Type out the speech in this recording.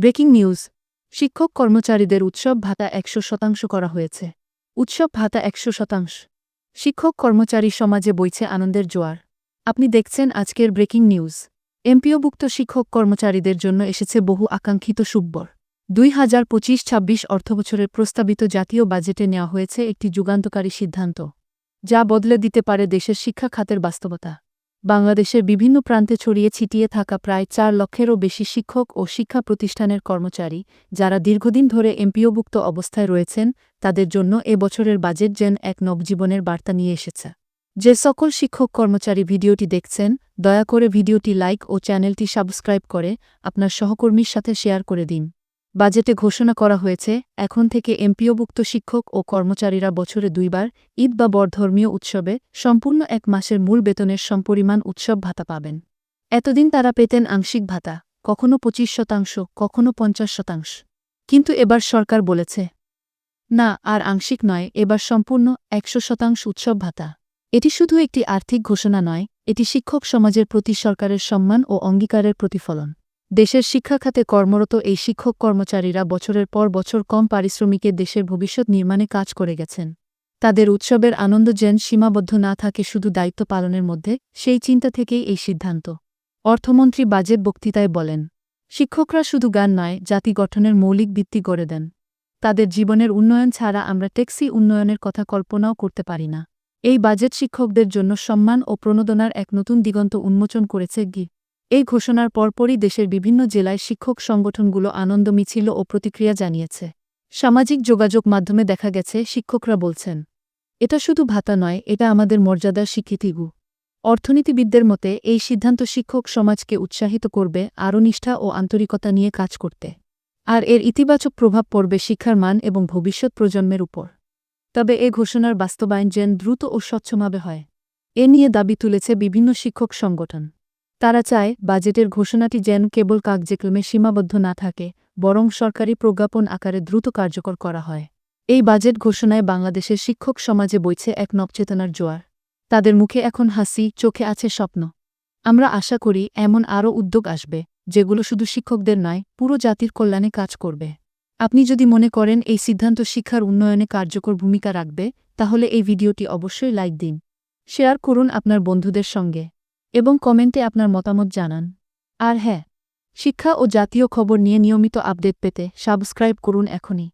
Breaking news. শিক্ষক কর্মচারীদের উৎসব ভাতা একশো শতাংশ করা হয়েছে। উৎসব ভাতা একশো শতাংশ। শিক্ষক কর্মচারী সমাজে বইছে আনন্দের জোয়ার। আপনি দেখছেন আজকের ব্রেকিং নিউজ। এমপিওভুক্ত শিক্ষক কর্মচারীদের জন্য এসেছে বহু আকাঙ্ক্ষিত সুব্বর। দুই হাজার পঁচিশ ছাব্বিশ অর্থবছরের প্রস্তাবিত জাতীয় বাজেটে নেওয়া হয়েছে একটি যুগান্তকারী সিদ্ধান্ত, যা বদলে দিতে পারে দেশের শিক্ষা খাতের বাস্তবতা। বাংলাদেশের বিভিন্ন প্রান্তে ছড়িয়ে ছিটিয়ে থাকা প্রায় চার লক্ষেরও বেশি শিক্ষক ও শিক্ষা প্রতিষ্ঠানের কর্মচারী, যারা দীর্ঘদিন ধরে এমপিওভুক্ত অবস্থায় রয়েছেন, তাদের জন্য এ বছরের বাজেট যেন এক নবজীবনের বার্তা নিয়ে এসেছে। যে সকল শিক্ষক কর্মচারী ভিডিওটি দেখছেন, দয়া করে ভিডিওটি লাইক ও চ্যানেলটি সাবস্ক্রাইব করে আপনার সহকর্মীর সাথে শেয়ার করে দিন। বাজেটে ঘোষণা করা হয়েছে, এখন থেকে এমপিওভুক্ত শিক্ষক ও কর্মচারীরা বছরে দুইবার ঈদ বা বড় ধর্মীয় উৎসবে সম্পূর্ণ এক মাসের মূল বেতনের সমপরিমাণ উৎসব ভাতা পাবেন। এতদিন তারা পেতেন আংশিক ভাতা, কখনো পঁচিশ শতাংশ, কখনো পঞ্চাশ শতাংশ। কিন্তু এবার সরকার বলেছে, না, আর আংশিক নয়, এবার সম্পূর্ণ একশো শতাংশ উৎসব ভাতা। এটি শুধু একটি আর্থিক ঘোষণা নয়, এটি শিক্ষক সমাজের প্রতি সরকারের সম্মান ও অঙ্গীকারের প্রতিফলন। দেশের শিক্ষা খাতে কর্মরত এই শিক্ষক কর্মচারীরা বছরের পর বছর কম পারিশ্রমিকে দেশের ভবিষ্যৎ নির্মাণে কাজ করে গেছেন। তাদের উৎসবের আনন্দ যেন সীমাবদ্ধ না থাকে শুধু দায়িত্ব পালনের মধ্যে, সেই চিন্তা থেকেই এই সিদ্ধান্ত। অর্থমন্ত্রী বাজেট বক্তৃতায় বলেন, শিক্ষকরা শুধু গান নয়, জাতি গঠনের মৌলিক ভিত্তি গড়ে দেন। তাদের জীবনের উন্নয়ন ছাড়া আমরা ট্যাক্সি উন্নয়নের কথা কল্পনাও করতে পারি না। এই বাজেট শিক্ষকদের জন্য সম্মান ও প্রণোদনার এক নতুন দিগন্ত উন্মোচন করেছে গি এই ঘোষণার পরপরই দেশের বিভিন্ন জেলায় শিক্ষক সংগঠনগুলো আনন্দ মিছিল ও প্রতিক্রিয়া জানিয়েছে। সামাজিক যোগাযোগ মাধ্যমে দেখা গেছে, শিক্ষকরা বলছেন, এটা শুধু ভাতা নয়, এটা আমাদের মর্যাদার স্বীকৃতিগু অর্থনীতিবিদদের মতে, এই সিদ্ধান্ত শিক্ষক সমাজকে উৎসাহিত করবে, আরও নিষ্ঠা ও আন্তরিকতা নিয়ে কাজ করতে। আর এর ইতিবাচক প্রভাব পড়বে শিক্ষার মান এবং ভবিষ্যৎ প্রজন্মের উপর। তবে এ ঘোষণার বাস্তবায়ন যেন দ্রুত ও স্বচ্ছভাবে হয়। এ নিয়ে দাবি তুলেছে বিভিন্ন শিক্ষক সংগঠন। তারা চায় বাজেটের ঘোষণাটি যেন কেবল কাগজেক্রমে সীমাবদ্ধ না থাকে, বরং সরকারি প্রজ্ঞাপন আকারে দ্রুত কার্যকর করা হয়। এই বাজেট ঘোষণায় বাংলাদেশের শিক্ষক সমাজে বইছে এক নবচেতনার জোয়ার। তাদের মুখে এখন হাসি, চোখে আছে স্বপ্ন। আমরা আশা করি এমন আরও উদ্যোগ আসবে, যেগুলো শুধু শিক্ষকদের নয়, পুরো জাতির কল্যাণে কাজ করবে। আপনি যদি মনে করেন এই সিদ্ধান্ত শিক্ষার উন্নয়নে কার্যকর ভূমিকা রাখবে, তাহলে এই ভিডিওটি অবশ্যই লাইক দিন। শেয়ার করুন আপনার বন্ধুদের সঙ্গে। এবং কমেন্টে আপনার মতামত জানান। আর হ্যাঁ শিক্ষা ও জাতীয় খবর নিয়ে নিয়মিত আপডেট পেতে সাবস্ক্রাইব করুন এখনই।